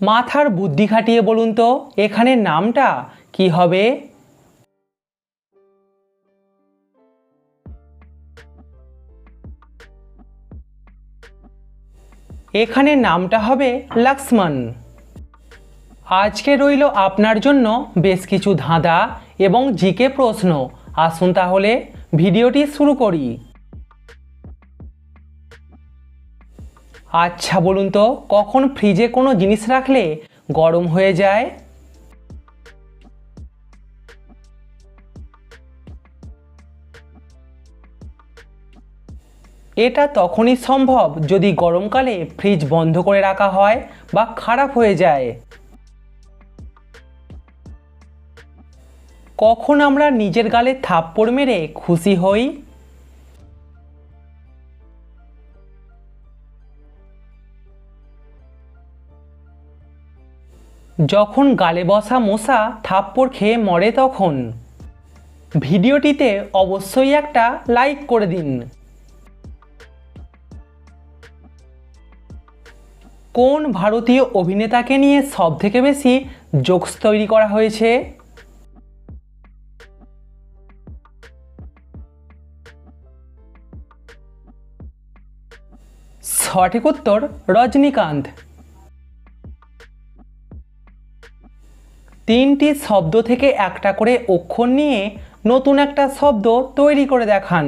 মাথার বুদ্ধি খাটিয়ে বলুন তো, এখানে নামটা কি হবে? এখানে নামটা হবে লক্ষ্মণ। আজকে রইল আপনার জন্য বেশ কিছু ধাঁধা এবং জিকে প্রশ্ন। আসুন তাহলে ভিডিওটি শুরু করি। আচ্ছা বলুন তো, কখন ফ্রিজে কোনো জিনিস রাখলে গরম হয়ে যায়? এটা তখনই সম্ভব যদি গরমকালে ফ্রিজ বন্ধ করে রাখা হয় বা খারাপ হয়ে যায়। কখন আমরা নিজের গালে থাপ্পড় মেরে খুশি হই? যখন গালে বসা মশা থাপ্পড় খেয়ে মরে তখন। ভিডিওটিতে অবশ্যই একটা লাইক করে দিন। কোন ভারতীয় অভিনেতাকে নিয়ে সবথেকে বেশি জোকস তৈরি করা হয়েছে? সঠিক উত্তর রজনীকান্ত। তিনটি শব্দ থেকে একটা করে অক্ষর নিয়ে নতুন একটা শব্দ তৈরি করে দেখান।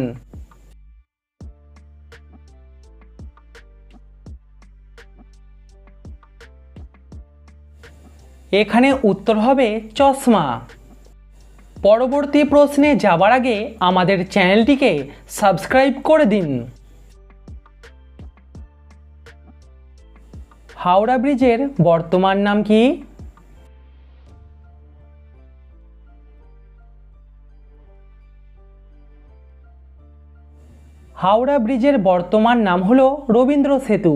এখানে উত্তর হবে চশমা। পরবর্তী প্রশ্নে যাবার আগে আমাদের চ্যানেলটিকে সাবস্ক্রাইব করে দিন। হাওড়া ব্রিজের বর্তমান নাম কি? হাওড়া ব্রিজের বর্তমান নাম হল রবীন্দ্র সেতু।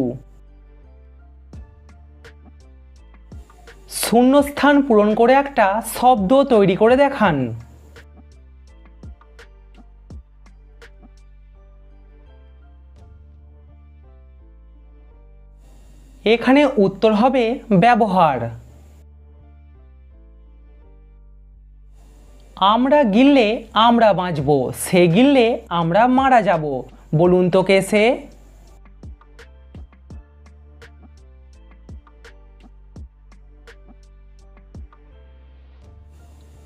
শূন্যস্থান পূরণ করে একটা শব্দ তৈরি করে দেখান। এখানে উত্তর হবে ব্যবহার। আমরা গিললে আমরা বাঁচব, সে গিললে আমরা মারা যাব। বলুন তো কে সে?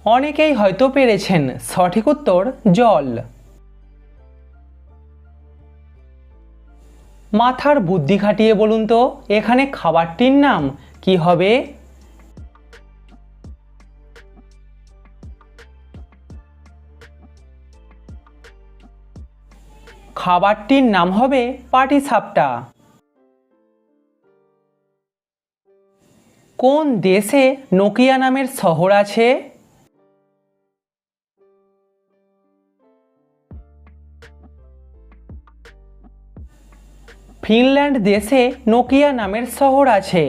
অনেকেই হয়তো পেরেছেন সঠিক উত্তর, জল। মাথার বুদ্ধি খাটিয়ে বলুন তো, এখানে খাবারটির নাম কি হবে? খাবারটির নাম হবে পাটিসাপটা কোন দেশে নোকিয়া নামের শহর আছে? ফিনল্যান্ড দেশে নোকিয়া নামের শহর আছে।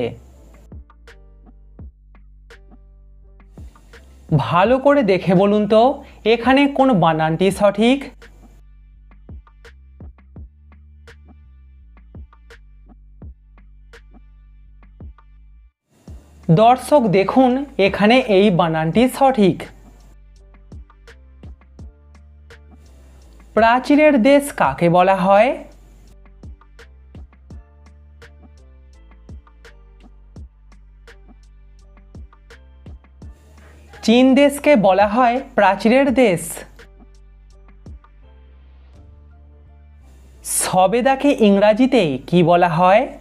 ভালো করে দেখে বলুন তো, এখানে কোন বানানটি সঠিক? দর্শক দেখুন, এখানে এই বানানটি সঠিক। প্রাচীরের দেশ কাকে বলা হয়? চীন দেশকে বলা হয় প্রাচীরের দেশ। সবেদাকে ইংরাজিতে কি বলা হয়?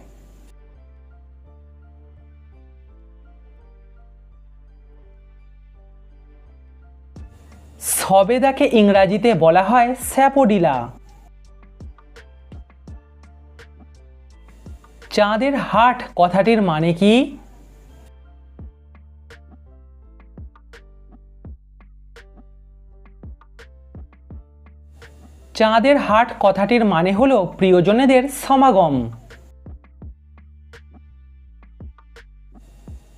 সবেদাকে ইংরাজিতে বলা হয় স্যাপোডিলা। চাঁদের হাট কথাটির মানে কি? চাঁদের হাট কথাটির মানে হলো প্রিয়জনেদের সমাগম।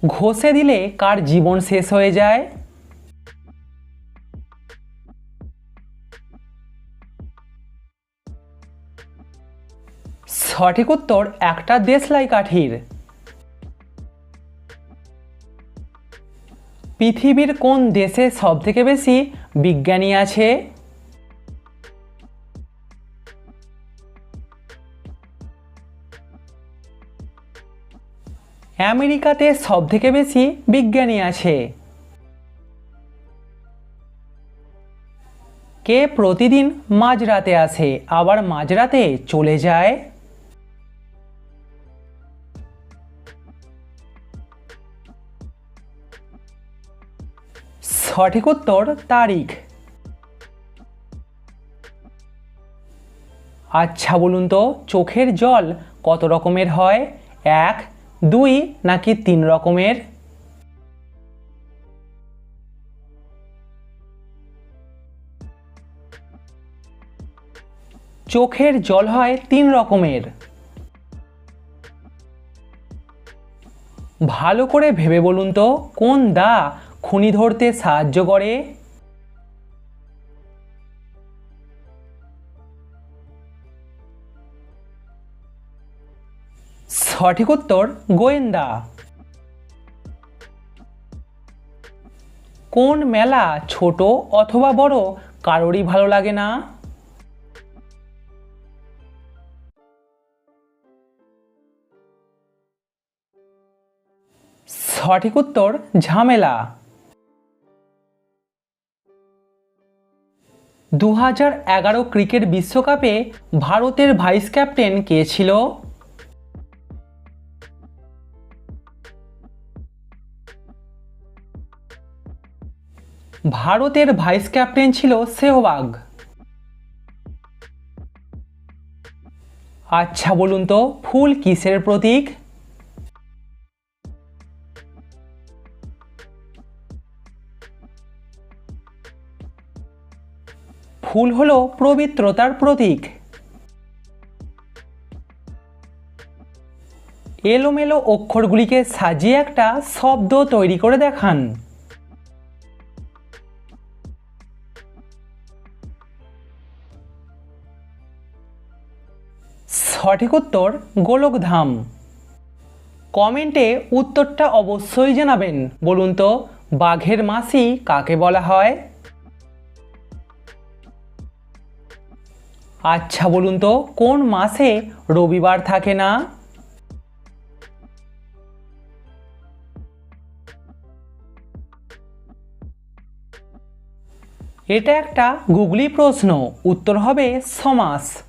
ঘষে দিলে কার জীবন শেষ হয়ে যায়? সঠিক উত্তর একটা দেশলাই কাঠির। পৃথিবীর কোন দেশে সবথেকে বেশি বিজ্ঞানী আছে? আমেরিকাতে সবথেকে বেশি বিজ্ঞানী আছে। কে প্রতিদিন মাঝরাতে আসে, আবার মাঝরাতে চলে যায়? সঠিক উত্তর, তারিখ। আচ্ছা বলুন তো, চোখের জল কত রকমের হয়? এক, দুই, নাকি তিন রকমের? চোখের জল হয় তিন রকমের। ভালো করে ভেবে বলুন তো, কোন দা খুনি ধরতে সাহায্য করে? সঠিক উত্তর, গোয়েন্দা। কোন মেলা ছোট অথবা বড়, কারোরই ভালো লাগে না? সঠিক উত্তর, ঝামেলা। দু এগারো ক্রিকেট বিশ্বকাপে ভারতের ভাইস ক্যাপ্টেন কে ছিল? ভারতের ভাইস ক্যাপ্টেন ছিল সেহবাগ আচ্ছা বলুন তো, ফুল কিসের প্রতীক? ফুল হলো পবিত্রতার প্রতীক। এলোমেলো অক্ষরগুলিকে সাজিয়ে একটা শব্দ তৈরি করে দেখান। সঠিক উত্তর গোলকধাম। কমেন্টে উত্তরটা অবশ্যই জানাবেন। বলুন তো, বাঘের মাসি কাকে বলা হয়? আচ্ছা বলুন তো, কোন মাসে রবিবার থাকে না? এটা একটা গুগলি প্রশ্ন, উত্তর হবে সমাস।